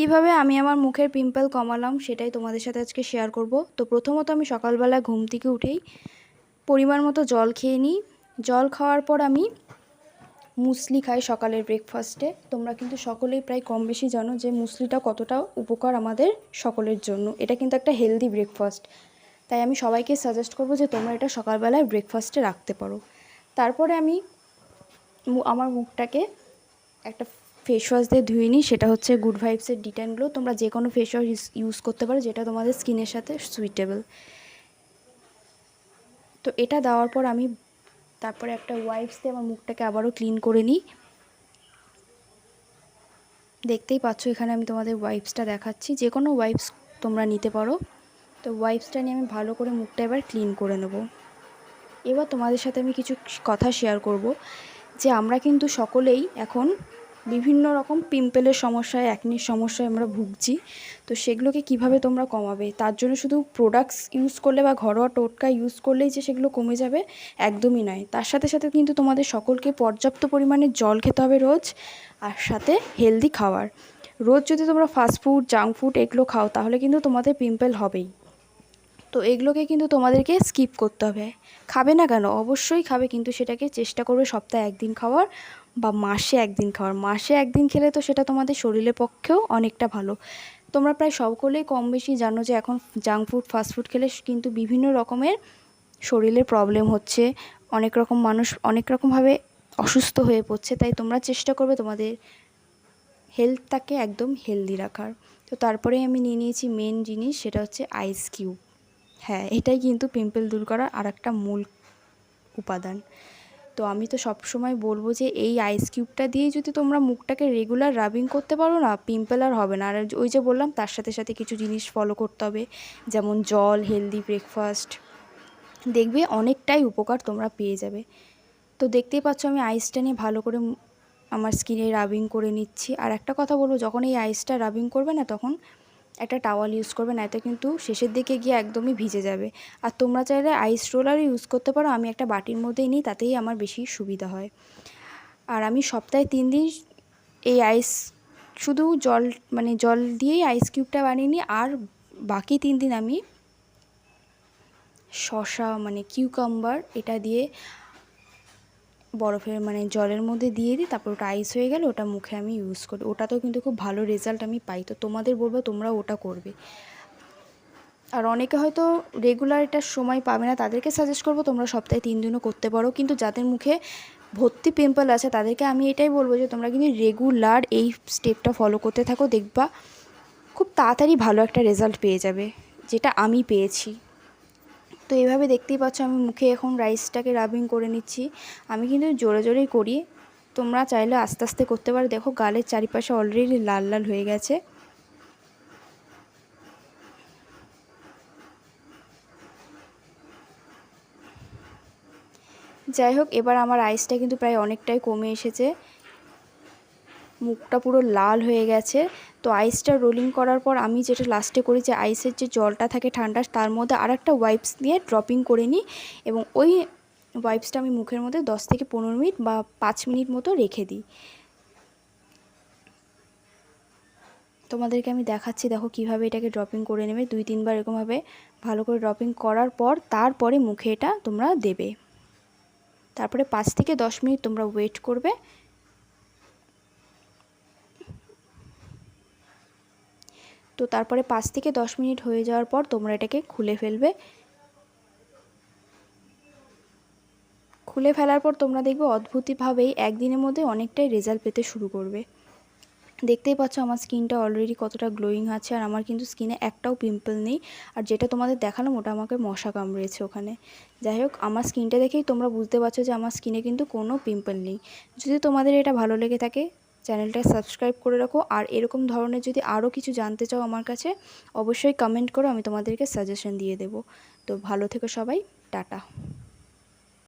কীভাবে আমি আমার মুখের পিম্পল কমালাম সেটাই তোমাদের সাথে আজকে শেয়ার করব। তো প্রথমত আমি সকালবেলা ঘুম থেকে উঠেই পরিমাণ মতো জল খেয়ে নিই। জল খাওয়ার পর আমি মুসলি খাই সকালের ব্রেকফাস্টে তোমরা কিন্তু সকলেই প্রায় কম বেশি জানো যে মুসলিটা কতটা উপকার আমাদের সকলের জন্য। এটা কিন্তু একটা হেলদি ব্রেকফাস্ট তাই আমি সবাইকে সাজেস্ট করব যে তোমরা এটা সকালবেলায় ব্রেকফাস্টে রাখতে পারো। তারপরে আমি আমার মুখটাকে একটা ফেস ওয়াশ দিয়ে ধুয়ে নিই, সেটা হচ্ছে গুড ভাইবসের ডিটেন গ্লো তোমরা যে কোনো ফেস ওয়াশ ইউজ করতে পারো, যেটা তোমাদের স্কিনের সাথে সুইটেবল তো এটা দেওয়ার পর আমি তারপরে একটা ওয়াইপস দিয়ে আমার মুখটাকে আবারও ক্লিন করে নিই। দেখতেই পাচ্ছ, এখানে আমি তোমাদের ওয়াইপসটা দেখাচ্ছি। যে কোনো ওয়াইপস তোমরা নিতে পারো। তো ওয়াইপসটা নিয়ে আমি ভালো করে মুখটা এবার ক্লিন করে নেব। এবার তোমাদের সাথে আমি কিছু কথা শেয়ার করব, যে আমরা কিন্তু সকলেই এখন বিভিন্ন রকম পিম্পলের সমস্যায় অ্যাকনির সমস্যায় আমরা ভুগছি। তো সেগুলোকে কীভাবে তোমরা কমাবে? তার জন্য শুধু প্রোডাক্টস ইউজ করলে বা ঘরোয়া টোটকা ইউজ করলেই যে সেগুলো কমে যাবে একদমই নয়। তার সাথে সাথে কিন্তু তোমাদের সকলকে পর্যাপ্ত পরিমাণে জল খেতে হবে রোজ, আর সাথে হেলদি খাওয়ার রোজ যদি তোমরা ফাস্টফুড জাঙ্ক ফুড এগুলো খাও, তাহলে কিন্তু তোমাদের পিম্পল হবেই। তো এগুলোকে কিন্তু তোমাদেরকে স্কিপ করতে হবে। খাবে না কেন? অবশ্যই খাবে, কিন্তু সেটাকে চেষ্টা করবে সপ্তাহে একদিন খাওয়ার। বা মাসে একদিন খাওয়ার। মাসে একদিন খেলে তো সেটা তোমাদের শরীরের পক্ষেও অনেকটা ভালো। তোমরা প্রায় সকলেই কম বেশি জানো যে এখন জাঙ্ক ফুড ফাস্টফুড খেলে কিন্তু বিভিন্ন রকমের শরীরের প্রবলেম হচ্ছে। অনেক রকম মানুষ অনেক রকমভাবে অসুস্থ হয়ে পড়ছে, তাই তোমরা চেষ্টা করবে তোমাদের হেলথটাকে একদম হেলদি রাখার। তো তারপরে আমি নিয়ে নিয়েছি মেন জিনিস, সেটা হচ্ছে আইস কিউব হ্যাঁ এটাই কিন্তু পিম্পল দূর করার আর একটা মূল উপাদান। তো আমি তো সব সময় বলব যে এই আইস কিউবটা দিয়েই যদি তোমরা মুখটাকে রেগুলার রাবিং করতে পারো না পিম্পল আর হবে না। আর ওই যে বললাম, তার সাথে সাথে কিছু জিনিস ফলো করতে হবে। যেমন জল হেলদি ব্রেকফাস্ট দেখবে অনেকটাই উপকার তোমরা পেয়ে যাবে। তো দেখতেই পাচ্ছ আমি আইসটা নিয়ে ভালো করে আমার স্কিনে রাবিং করে নিচ্ছি। আর একটা কথা বলব, যখন এই আইসটা রাবিং করবে না, তখন একটা টাওয়াল ইউজ করবে না এতে কিন্তু শেষের দিকে গিয়ে একদমই ভিজে যাবে। আর তোমরা চাইলে আইস রোলারও ইউজ করতে পারো, আমি একটা বাটির মধ্যেই নিই, তাতেই আমার বেশি সুবিধা হয়। আর আমি সপ্তাহে তিন দিন এই আইস শুধু জল মানে জল দিয়েই আইস কিউবটা বানিয়ে নিই, আর বাকি তিন দিন আমি শশা মানে কিউকাম্বার এটা দিয়ে বরফের মানে জলের মধ্যে দিয়ে দিই, তারপর ওটা আইস হয়ে গেলে ওটা মুখে আমি ইউজ করি। ওটাতেও কিন্তু খুব ভালো রেজাল্ট আমি পাই। তো তোমাদের বলব তোমরা ওটা করবে। আর অনেকে হয়তো রেগুলার এটার সময় পাবে না, তাদেরকে সাজেস্ট করব তোমরা সপ্তাহে তিন দিনও করতে পারো। কিন্তু যাদের মুখে ভর্তি পিম্পল আছে, তাদেরকে আমি এটাই বলব যে, তোমরা কিন্তু রেগুলার এই স্টেপটা ফলো করতে থাকো, দেখবা খুব তাড়াতাড়ি ভালো একটা রেজাল্ট পেয়ে যাবে, যেটা আমি পেয়েছি। তো এইভাবে দেখতেই পাচ্ছ আমি মুখে এখন রাইসটাকে রাবিং করে নিচ্ছি। আমি কিন্তু জোরে জোরেই করি। তোমরা চাইলে আস্তে আস্তে করতে পারো। দেখো গালের চারিপাশে অলরেডি লাল লাল হয়ে গেছে। যাই হোক, এবার আমার আইসটা কিন্তু প্রায় অনেকটাই কমে এসেছে। মুখটা পুরো লাল হয়ে গেছে। তো আইসটা রোলিং করার পর আমি যেটা লাস্টে করি যে আইসের যে জলটা থাকে ঠান্ডা তার মধ্যে আর একটা ওয়াইপস দিয়ে ড্রপিং করে নিই এবং ওই ওয়াইপসটা আমি মুখের মধ্যে দশ থেকে পনেরো মিনিট বা পাঁচ মিনিট মতো রেখে দিই। তোমাদেরকে আমি দেখাচ্ছি, দেখো কীভাবে এটাকে ড্রপিং করে নেবে। দুই তিনবার এরকমভাবে ভালো করে ড্রপিং করার পর তারপরে মুখে এটা তোমরা দেবে। তারপরে পাঁচ থেকে দশ মিনিট তোমরা ওয়েট করবে। তো তারপরে পাঁচ থেকে দশ মিনিট হয়ে যাওয়ার পর তোমরা এটাকে খুলে ফেলবে। খুলে ফেলার পর তোমরা দেখবে অদ্ভুতভাবেই একদিনের মধ্যে অনেকটাই রেজাল্ট পেতে শুরু করবে। দেখতেই পাচ্ছ আমার স্কিনটা অলরেডি কতটা গ্লোয়িং আছে আর আমার কিন্তু স্কিনে একটাও পিম্পল নেই। আর যেটা তোমাদের দেখালাম ওটা আমাকে মশা কামড়েছে ওখানে। যাই হোক, আমার স্কিনটা দেখেই তোমরা বুঝতে পারছ যে আমার স্কিনে কিন্তু কোনো পিম্পল নেই। যদি তোমাদের এটা ভালো লেগে থাকে চ্যানেলটা সাবস্ক্রাইব করে রাখো। আর এরকম ধরনের যদি আরও কিছু জানতে চাও আমার কাছে, অবশ্যই কমেন্ট করো, আমি তোমাদেরকে সাজেশন দিয়ে দেবো। তো ভালো থেকো সবাই, টাটা।